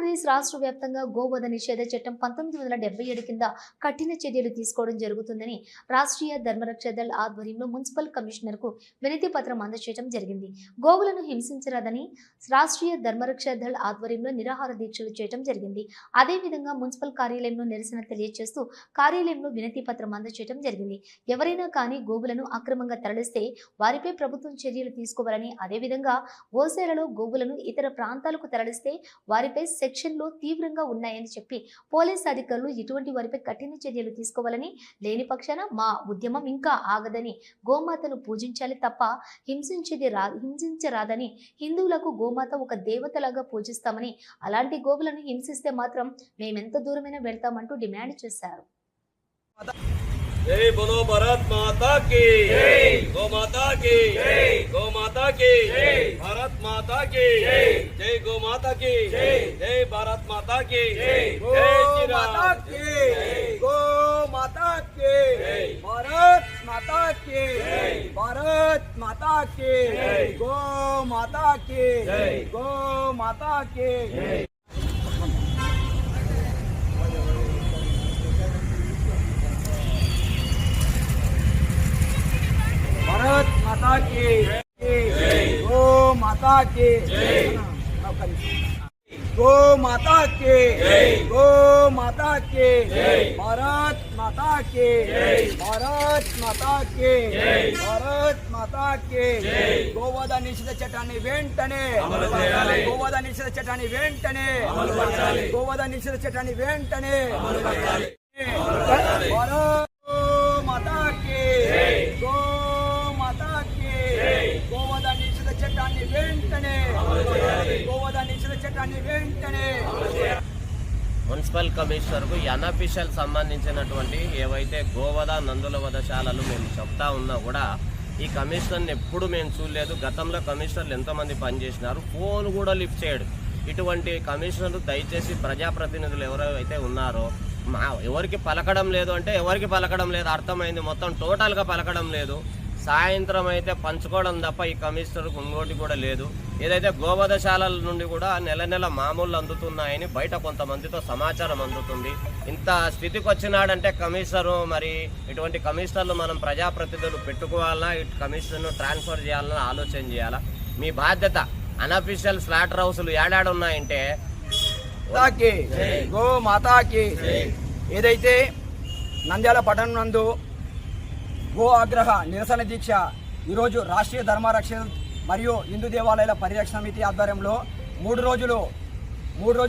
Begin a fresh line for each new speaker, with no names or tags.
ఆంధ్రప్రదేశ్ రాష్ట్ర వ్యాప్తంగా గోవధ నిషేధ చట్టం పంతొమ్మిది వందల డెబ్బై ఏడు కింద కఠిన చర్యలు తీసుకోవడం జరుగుతుందని రాష్ట్రీయ ధర్మరక్ష దళ్ ఆధ్వర్యంలో మున్సిపల్ కమిషనర్కు వినతి పత్రం అందజేయడం జరిగింది. గోవులను హింసించరాదని రాష్ట్రీయ ధర్మరక్ష దళ్ ఆధ్వర్యంలో నిరాహార దీక్షలు చేయడం జరిగింది. అదేవిధంగా మున్సిపల్ కార్యాలయంలో నిరసన తెలియజేస్తూ కార్యాలయంలో వినతి పత్రం అందజేయడం జరిగింది. ఎవరైనా కానీ గోవులను అక్రమంగా తరలిస్తే వారిపై ప్రభుత్వం చర్యలు తీసుకోవాలని అదేవిధంగా ఓసేలలో గోవులను ఇతర ప్రాంతాలకు తరలిస్తే వారిపై సెక్షన్లో తీవ్రంగా ఉన్నాయని చెప్పి పోలీస్ అధికారులు ఇటువంటి వారిపై కఠిన చర్యలు తీసుకోవాలని లేని పక్షాన మా ఉద్యమం ఇంకా ఆగదని గోమాతను పూజించాలి తప్ప హింసించేది రా హింసించరాదని హిందువులకు గోమాత ఒక దేవతలాగా పూజిస్తామని అలాంటి గోవులను హింసిస్తే మాత్రం మేమెంత దూరమైనా వెళ్తామంటూ డిమాండ్ చేశారు.
जय बोलो भारत माता की गौ माता की गौ माता की भारत माता की जय गौ माता की जय भारत माता की जय
माता की गो माता की भारत माता की भारत माता की गौ माता की गौ माता की గో మాతాకి గో మాతాకి గో మాతాకి భారత్ మాతాకి భారత్ మాతాకి భారత్ మాతాకి గోవాద నిషేధ చట్టాన్ని వెంటనే గోవాద నిషేధ చట్టాన్ని వెంటనే గోవాద నిషేధ చట్టాన్ని వెంటనే భారత్
మున్సిపల్ కమిషనర్కు ఈ అన్అఫీషియల్ సంబంధించినటువంటి ఏవైతే గోవధ నందుల వధశాలలు మేము చెప్తా ఉన్నా కూడా ఈ కమిషనర్ని ఎప్పుడు మేము చూడలేదు. గతంలో కమిషనర్లు ఎంతమంది పనిచేసినారు. ఫోన్ కూడా లిఫ్ట్ చేయడు. ఇటువంటి కమిషనర్లు దయచేసి ప్రజాప్రతినిధులు ఎవరైతే ఉన్నారో మా ఎవరికి పలకడం లేదు అంటే ఎవరికి పలకడం లేదు. అర్థమైంది. మొత్తం టోటల్గా పలకడం లేదు. సాయంత్రం అయితే పంచుకోవడం తప్ప ఈ కమిషనర్కు ఇంకోటి కూడా లేదు. ఏదైతే గోవధశాలల నుండి కూడా నెల నెల మామూలు అందుతున్నాయని బయట కొంతమందితో సమాచారం అందుతుంది. ఇంత స్థితికి వచ్చినాడంటే కమిషనరు మరి ఇటువంటి కమిషనర్లు మనం ప్రజాప్రతినిధులు పెట్టుకోవాలన్నా ఇటు కమిషనర్ను ట్రాన్స్ఫర్ చేయాలన్నా ఆలోచన చేయాలా? మీ బాధ్యత అనఫీషియల్ స్లాటర్ హౌస్లు ఏడాడు ఉన్నాయంటే
మాతాకి గో మాతాకి ఏదైతే నంద్యాల పట్టణం నందు గో ఆగ్రహ నిరసన దీక్ష ఈరోజు రాష్ట్రీయ ధర్మరక్షణ మరియు హిందూ దేవాలయాల పరిరక్షణ సమితి ఆధ్వర్యంలో మూడు రోజులు మూడు రోజులు